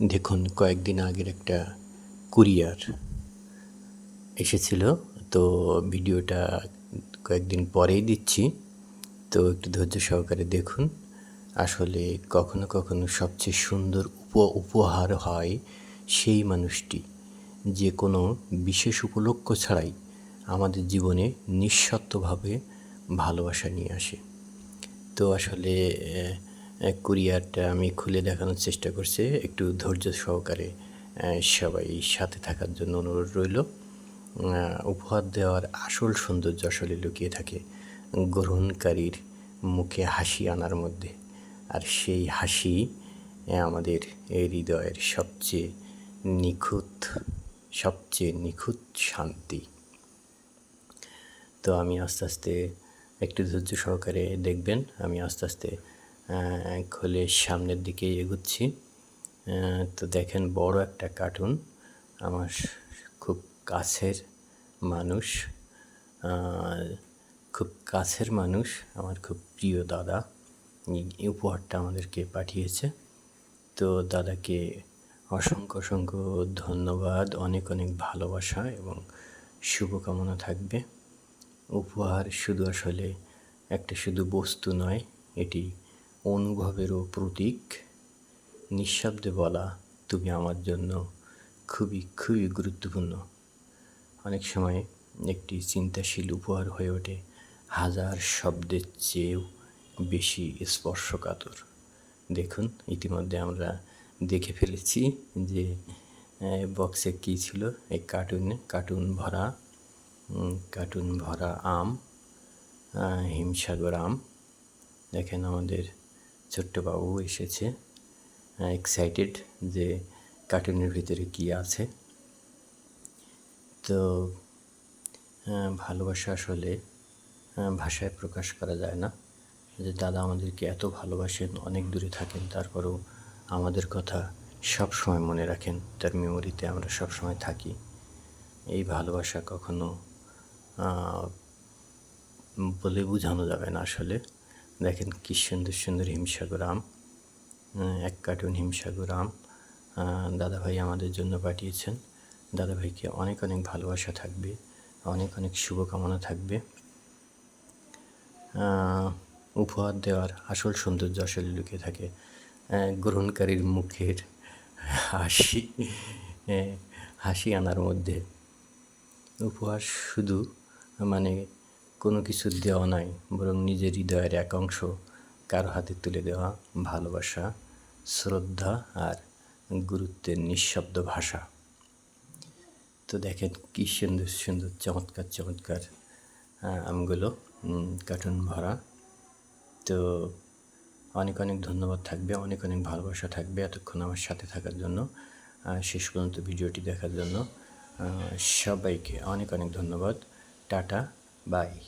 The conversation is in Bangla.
দেখুন, কয়েকদিন আগের একটা কুরিয়ার এসেছিল, তো ভিডিওটা কয়েকদিন পরেই দিচ্ছি, তো একটু ধৈর্য সহকারে দেখুন। আসলে কখনো কখনো সবচেয়ে সুন্দর উপ, উপহার হয় সেই মানুষটি, যে কোনো বিশেষ উপলক্ষ ছাড়াই আমাদের জীবনে নিঃস্বার্থভাবে ভালোবাসা নিয়ে আসে। তো আসলে কুরিয়ারটা আমি খুলে দেখানোর চেষ্টা করছি। একটু ধৈর্য সহকারে সবাই সাথে থাকার জন্য অনুরোধ রইল। উপহার দেওয়ার আসল সৌন্দর্য আসলে লুকিয়ে থাকে গ্রহণকারীর মুখে হাসি আনার মধ্যে। আর সেই হাসি আমাদের হৃদয়ের সবচেয়ে নিখুঁত সবচেয়ে নিখুঁত শান্তি। তো আমি আস্তে আস্তে একটু ধৈর্য সহকারে দেখবেন, আমি আস্তে আস্তে খুলে সামনের দিকে এগুচ্ছি। তো দেখেন বড় একটা কার্টুন আমার খুব কাছের মানুষ খুব কাছের মানুষ আমার খুব প্রিয় দাদা। এই উপহারটা আমাদেরকে পাঠিয়েছে। তো দাদাকে অসংখ্য অসংখ্য ধন্যবাদ, অনেক অনেক ভালোবাসা এবং শুভকামনা থাকবে। উপহার শুধু আসলে একটা শুধু বস্তু নয়, এটি অনুভবেরও প্রতীক। নিঃশব্দে বলা, তুমি আমার জন্য খুবই খুবই গুরুত্বপূর্ণ। অনেক সময় একটি চিন্তাশীল উপহার হয়ে ওঠে, হাজার শব্দের চেয়েও বেশি স্পর্শকাতর। দেখুন, ইতিমধ্যে আমরা দেখে ফেলেছি যে বক্সে কী ছিল? এই কার্টুনে, কার্টুন ভরা কার্টুন ভরা আম হিমসাগর আম। দেখেন আমাদের ছোট্ট বাবু এসেছে এক্সাইটেড যে কার্টুনের ভিতরে কী আছে। তো ভালোবাসা আসলে ভাষায় প্রকাশ করা যায় না। যে দাদা আমাদেরকে এত ভালোবাসেন, অনেক দূরে থাকেন, তারপরেও আমাদের কথা সব সময় মনে রাখেন, তার মেমোরিতে আমরা সব সময় থাকি। এই ভালোবাসা কখনো বলে বোঝানো যাবে না আসলে। দেখেন কি সুন্দর সুন্দর হিমসাগর আম এক কার্টুন হিমসাগর আম দাদাভাই আমাদের জন্য পাঠিয়েছেন। দাদাভাইকে অনেক অনেক ভালোবাসা থাকবে, অনেক অনেক শুভকামনা থাকবে। উপহার দেওয়ার আসল সৌন্দর্য আসলে লুকিয়ে থাকে গ্রহণকারীর মুখের হাসি হাসি আনার মধ্যে। উপহার শুধু মানে কোনো কিছু দেওয়া নয় বরং নিজের হৃদয়ের এক অংশ কারও হাতে তুলে দেওয়া ভালোবাসা, শ্রদ্ধা আর গুরুত্বের নিঃশব্দ ভাষা। তো দেখেন কী সুন্দর সুন্দর, চমৎকার চমৎকার আমগুলো কার্টুন ভরা। তো অনেক অনেক ধন্যবাদ থাকবে, অনেক অনেক ভালোবাসা থাকবে এতক্ষণ আমার সাথে থাকার জন্য শেষ পর্যন্ত ভিডিওটি দেখার জন্য। সবাইকে অনেক অনেক ধন্যবাদ। টাটা। Bye.